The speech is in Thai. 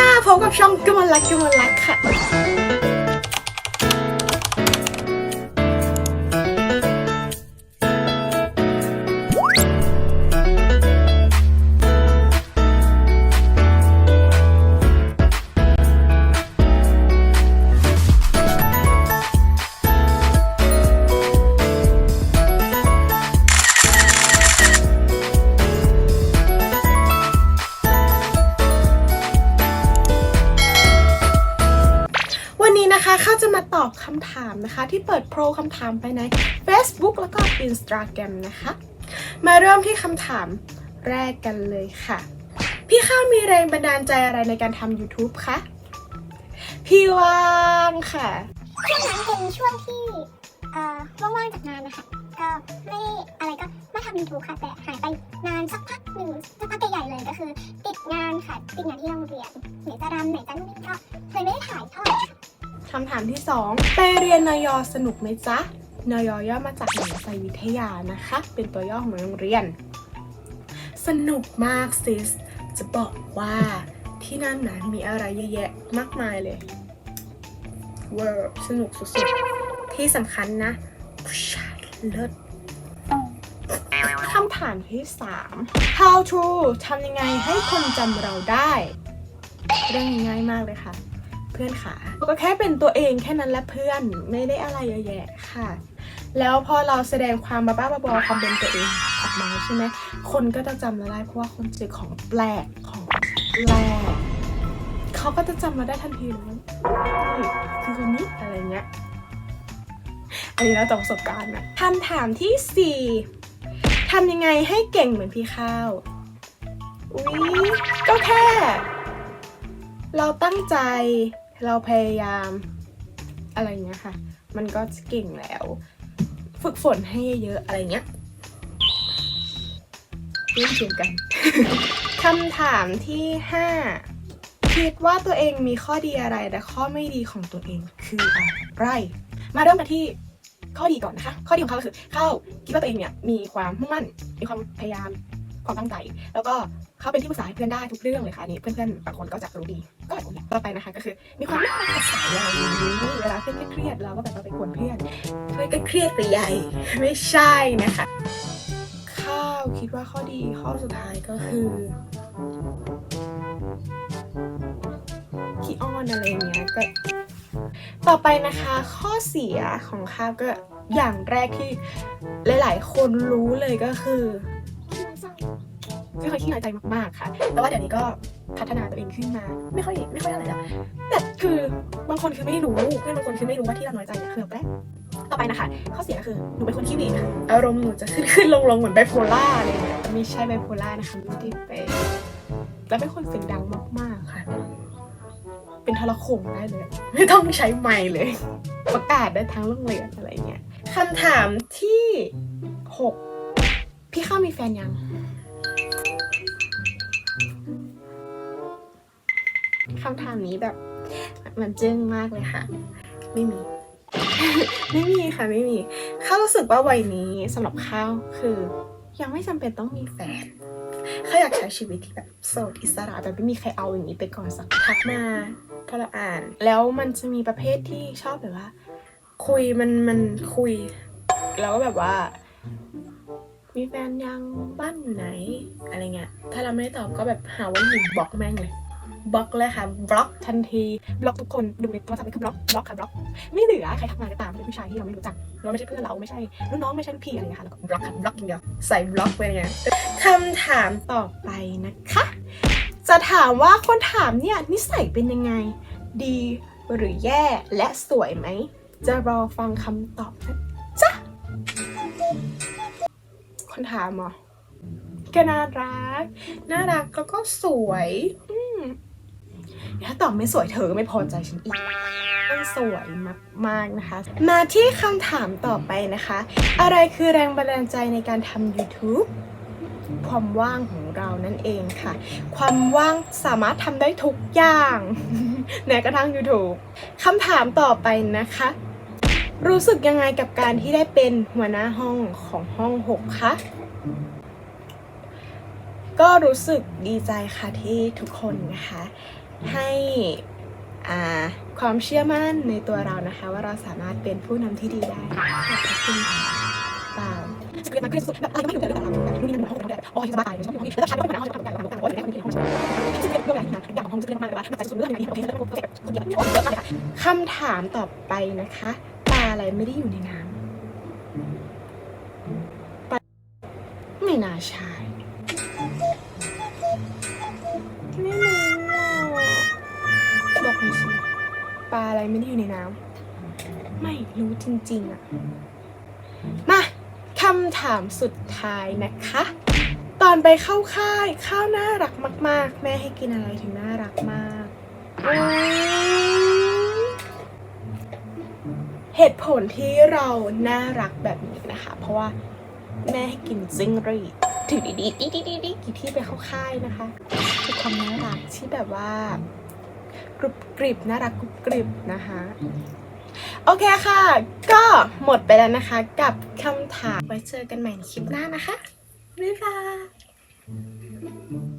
ค่ะพบกับช่องกมลรักกมลรักค่ะ ตอบคำถามนะคะ ที่เปิดโพลคำถามไปใน Facebook แล้วก็ Instagram นะคะ มาเริ่มที่คำถามแรกกันเลยค่ะ พี่ข้าวมีแรงบันดาลใจอะไรในการทำ YouTube คะ พี่ว่างค่ะ ช่วงนั้นเป็นช่วงที่เอ่อว่างๆจากงานนะคะก็ไม่ได้อะไรก็มาทำยูทูบค่ะ แต่หายไปนานสักพักหนึ่งสักพักใหญ่ๆเลยก็คือ ติดงานค่ะ ติดงานที่โรงเรียนไหนจะรำไหนจะนู่นนี่ก็เลยไม่ได้ถ่ายท่าไหร่ คำถามที่ 2 ไปเรียนนยสนุกไหมจ๊ะนยย่อมาจากหนังไซวิทยานะคะ เป็นตัวย่อของโรงเรียน สนุกมากซิส จะบอกว่าที่นั่นนะมีอะไรเยอะแยะมากมายเลยเวอร์สนุกสุดๆ ที่สำคัญนะผู้ชายเลิศคำถามที่ 3 How to ทำยังไงให้คนจำเราได้ เรื่องง่ายมากเลยค่ะ พื่อนขาก็แค่เป็นตัวเองแค่นั้นและเพื่อนไม่ได้อะไรเยอะแยะค่ะ แล้วพอเราแสดงความบ้าบอความเป็นตัวเองออกมาใช่ไหมคนก็จะจำเราได้เพราะว่าคนเจอของแปลกของแปลกเขาก็จะจำเราได้ทันทีเลยว่าคือคนนี้อะไรเงี้ยอันนี้แล้วจากประสบการณ์นะคำถามที่สี่ทำยังไงให้เก่งเหมือนพี่ข้าว อุ๊ยก็แค่ เราตั้งใจ เราพยายามอะไรเงี้ยค่ะ มันก็เก่งแล้ว ฝึกฝนให้เยอะๆอะไรเงี้ยเล่นเกมกันคำถามที่ห้าคิดว่าตัวเองมีข้อดีอะไรและข้อไม่ดีของตัวเองคืออะไร มาเริ่มกันที่ข้อดีก่อนนะคะ ข้อดีของเขาคือเขาคิดว่าตัวเองเนี่ยมีความมุ่งมั่น มีความพยายาม ความตั้งใจ แล้วก็เขาเป็นที่ปรึกษาให้เพื่อนได้ทุกเรื่องเลยค่ะนี่เพื่อนๆบางคนก็จะรู้ดี ก็แบบนี้ต่อไปนะคะก็คือ มีความน่ารักใสอะไรอย่างนี้เวลาเพื่อนเครียดเราก็แบบเราไปกวนเพื่อนเพื่อนก็เครียดไปใหญ่ไม่ใช่นะคะข้าวคิดว่าข้อดีข้อสุดท้ายก็คือขี้อ้อนอะไรเงี้ยก็ต่อไปนะคะข้อเสียของข้าวก็อย่างแรกที่หลาย ๆ คนรู้เลยก็คือ ไม่ค่อยขี้น้อยใจมากๆค่ะ แต่ว่าเดี๋ยวนี้ก็พัฒนาตัวเองขึ้นมา ไม่ค่อยไม่ค่อยอะไรละแต่คือบางคนคือไม่รู้เพื่อนบางคนคือไม่รู้ว่าที่เราน้อยใจเนี่ยคือแป๊บต่อไปนะคะข้อเสียคือหนูเป็นคนขี้หวีดค่ะอารมณ์หนูจะขึ้นขึ้นลงลงเหมือนไบโพล่าอะไรเงี้ยไม่ใช่ไบโพล่านะคะไม่ได้เป็นแล้วเป็นคนเสียงดังมากๆค่ะ เป็นทรโขงได้เลย ไม่ต้องใช้ไมค์เลย ประกาศได้ทั้งโรงเรียนอะไรเงี้ยคำถามที่หกพี่ข้าวมีแฟนยัง คำถามนี้แบบมันจึ้งมากเลยค่ะ ไม่มี ไม่มีค่ะไม่มีข้ารู้สึกว่าวัยนี้สำหรับข้าวคือ ยังไม่จำเป็นต้องมีแฟนข้าอยากใช้ชีวิตที่แบบโสดอิสระแบบไม่มีใครเอาอย่างนี้ไปก่อนสักพักมาพอเราอ่าน แล้วมันจะมีประเภทที่ชอบแบบว่า คุยมันมันคุย แล้วก็แบบว่า มีแฟนยังบ้านอยู่ไหนอะไรเงี้ยถ้าเราไม่ได้ตอบก็แบบหาว่าหนูบล็อกแม่งเลย บล็อกเลยค่ะบล็อกทันทีบล็อกทุกคนดูในโทรศัพท์นี่คือบล็อกบล็อกค่ะบล็อกไม่เหลือใครทักมาก็ตามเป็นผู้ชายที่เราไม่รู้จักเราไม่ใช่เพื่อนเราไม่ใช่รุ่นน้องไม่ใช่รุ่นพี่อะไรเงี้ยค่ะแล้วก็บล็อกค่ะบล็อกอย่างเดียวใส่บล็อกไปเลยคำถามต่อไปนะคะ จะถามว่าคนถามเนี่ยนิสัยเป็นยังไง ดีหรือแย่และสวยไหมจะรอฟังคำตอบนะจ๊ะคนถามเหรอก็น่ารัก น่ารักแล้วก็สวย ถ้าตอบไม่สวยเธอก็ไม่พอใจฉันอีกมันสวยมากๆนะคะ มาที่คำถามต่อไปนะคะ อะไรคือแรงบันดาลใจในการทำ YouTube ความว่างของเรานั่นเองค่ะ ความว่างสามารถทำได้ทุกอย่างแม้กระทั่ง YouTube คำถามต่อไปนะคะ รู้สึกยังไงกับการที่ได้เป็นหัวหน้าห้องของห้อง6คะก็รู้สึกดีใจค่ะที่ทุกคนนะคะ ให้ความเชื่อมั่นในตัวเรานะคะ ว่าเราสามารถเป็นผู้นำที่ดีได้ขอบพระคุณค่ะเปล่าเรียนมาขึ้นสุดแบบอะไรก็ไม่รู้แต่เรื่องราแบบนู่นนี่นั่นแบบห้องแบบโอ้ยสบายเลยใช่ไหมแล้วชายก็ไม่เป็นห้องจะทำการแบบโอ้ยแล้วคนที่ห้องซึ่งเรื่องอะไรนะอย่างของห้องจะเรียนมากเลยว่ามันจะสุดเรื่องอะไรที่เราเรียนคนเดียวเยอะมากเลยค่ะคำถามต่อไปนะคะปลาอะไรไม่ได้อยู่ในน้ำปลาไม่น่าใช่ ปลาอะไรไม่ได้อยู่ในน้ำไม่รู้จริงๆอะมาคำถามสุดท้ายนะคะ ตอนไปเข้าค่ายข้าวน่ารักมาก ๆ แม่ให้กินอะไรถึงน่ารักมากอุ๊ยเหตุผลที่เราน่ารักแบบนี้นะคะ เพราะว่าแม่ให้กินซิงหรีดถือดีๆดีดีดีดีกี่ที่ไปเข้าค่ายนะคะคือความน่ารักที่แบบว่า กรุบกริบน่ารักกรุบกริบนะคะโอเคค่ะ ก็หมดไปแล้วนะคะ กับคำถามไว้เจอกันใหม่ในคลิปหน้านะคะบ๊ายบาย